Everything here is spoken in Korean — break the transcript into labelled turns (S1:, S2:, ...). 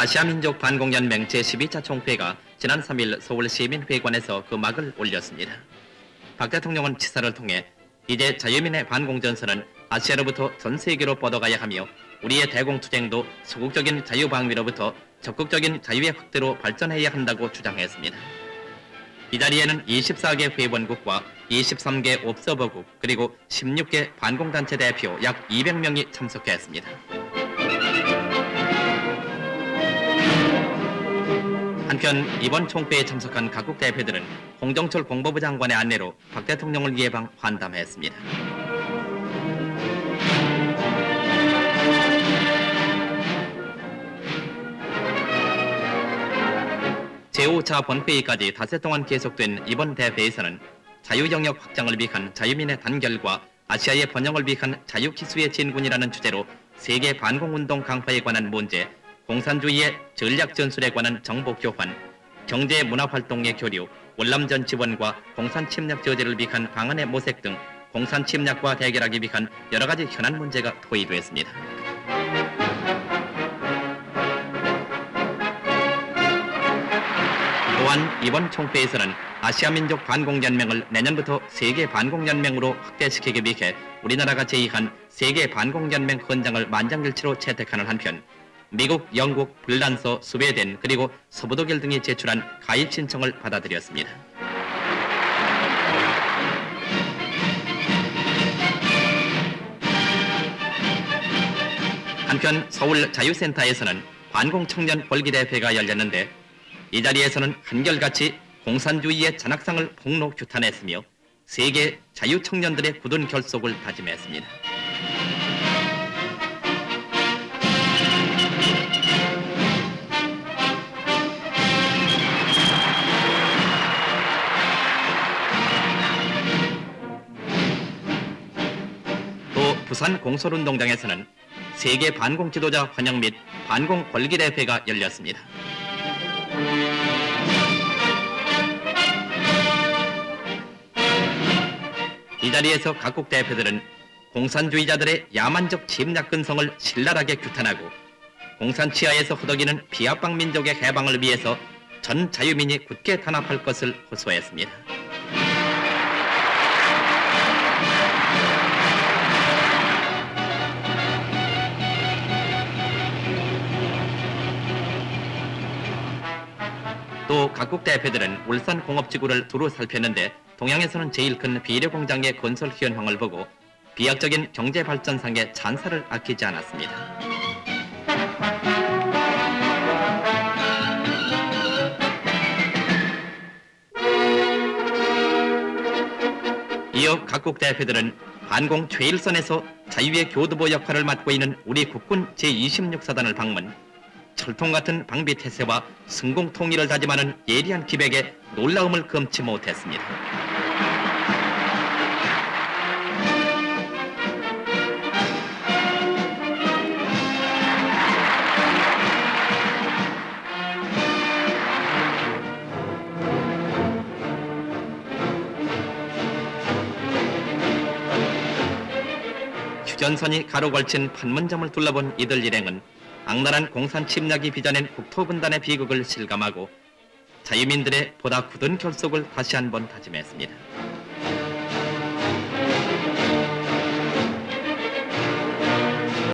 S1: 아시아민족 반공연맹 제12차 총회가 지난 3일 서울시민회관에서 그 막을 올렸습니다. 박 대통령은 치사를 통해 이제 자유민의 반공전선은 아시아로부터 전 세계로 뻗어가야 하며 우리의 대공투쟁도 소극적인 자유방위로부터 적극적인 자유의 확대로 발전해야 한다고 주장했습니다. 이 자리에는 24개 회원국과 23개 옵서버국 그리고 16개 반공단체 대표 약 200명이 참석했습니다. 한편 이번 총회에 참석한 각국 대표들은 홍정철 공보부 장관의 안내로 박 대통령을 예방 환담했습니다. 제5차 본회의까지 닷새 동안 계속된 이번 대회에서는 자유영역 확장을 위한 자유민의 단결과 아시아의 번영을 위한 자유기수의 진군이라는 주제로 세계 반공운동 강화에 관한 문제, 공산주의의 전략 전술에 관한 정보 교환, 경제 문화 활동의 교류, 월남전 지원과 공산 침략 저지를 위한 방안의 모색 등 공산 침략과 대결하기 위한 여러 가지 현안 문제가 토의됐습니다. 또한 이번 총회에서는 아시아민족 반공연맹을 내년부터 세계 반공연맹으로 확대시키기 위해 우리나라가 제의한 세계 반공연맹 헌장을 만장일치로 채택하는 한편 미국, 영국, 불란서, 스웨덴 그리고 서부독일 등이 제출한 가입 신청을 받아들였습니다. 한편 서울 자유센터에서는 반공 청년 벌기대회가 열렸는데 이 자리에서는 한결같이 공산주의의 잔악상을 폭로 규탄했으며 세계 자유 청년들의 굳은 결속을 다짐했습니다. 부산 공설운동장에서는 세계 반공 지도자 환영 및 반공 벌기 대회가 열렸습니다. 이 자리에서 각국 대표들은 공산주의자들의 야만적 침략 근성을 신랄하게 규탄하고 공산 치하에서 허덕이는 비합방 민족의 해방을 위해서 전 자유민이 굳게 단합할 것을 호소했습니다. 또 각국 대표들은 울산 공업지구를 두루 살폈는데 동양에서는 제일 큰 비료 공장의 건설 현황을 보고 비약적인 경제 발전상의 찬사를 아끼지 않았습니다. 이어 각국 대표들은 반공 최일선에서 자유의 교두보 역할을 맡고 있는 우리 국군 제26사단을 방문, 철통 같은 방비 태세와 승공 통일을 다짐하는 예리한 기백에 놀라움을 금치 못했습니다. 휴전선이 가로 걸친 판문점을 둘러본 이들 일행은 악랄한 공산 침략이 빚어낸 국토분단의 비극을 실감하고 자유민들의 보다 굳은 결속을 다시 한번 다짐했습니다.